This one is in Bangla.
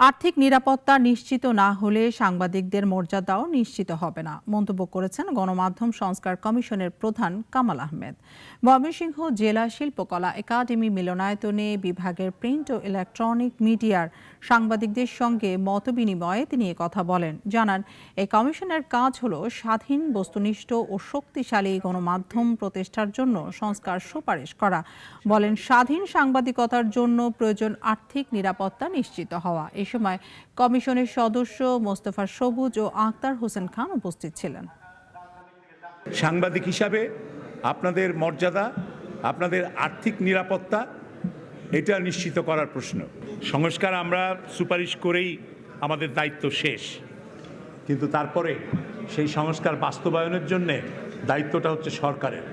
আর্থিক নিরাপত্তা নিশ্চিত না হলে সাংবাদিকদের মর্যাদাও নিশ্চিত হবে না। মন্তব্য করেছেন গণমাধ্যম সংস্কার কমিশনের প্রধান কামাল আহমেদ। ময়মনসিংহ জেলা শিল্পকলা একাডেমি মিলনায়তনে বিভাগের প্রিন্ট ও ইলেকট্রনিক মিডিয়ার সাংবাদিকদের সঙ্গে মতবিনিময়ে তিনি এ কথা বলেন। জানান এই কমিশনের কাজ হল স্বাধীন, বস্তুনিষ্ঠ ও শক্তিশালী গণমাধ্যম প্রতিষ্ঠার জন্য সংস্কার সুপারিশ করা। বলেন, স্বাধীন সাংবাদিকতার জন্য প্রয়োজন আর্থিক নিরাপত্তা নিশ্চিত হওয়া। সময় কমিশনের সদস্য মোস্তফা সবুজ ও আক্তার হোসেন খান উপস্থিত ছিলেন। সাংবাদিক হিসাবে আপনাদের মর্যাদা, আপনাদের আর্থিক নিরাপত্তা, এটা নিশ্চিত করার প্রশ্ন। সংস্কার আমরা সুপারিশ করেই আমাদের দায়িত্ব শেষ। কিন্তু তারপরে সেই সংস্কার বাস্তবায়নের জন্যে দায়িত্বটা হচ্ছে সরকারের।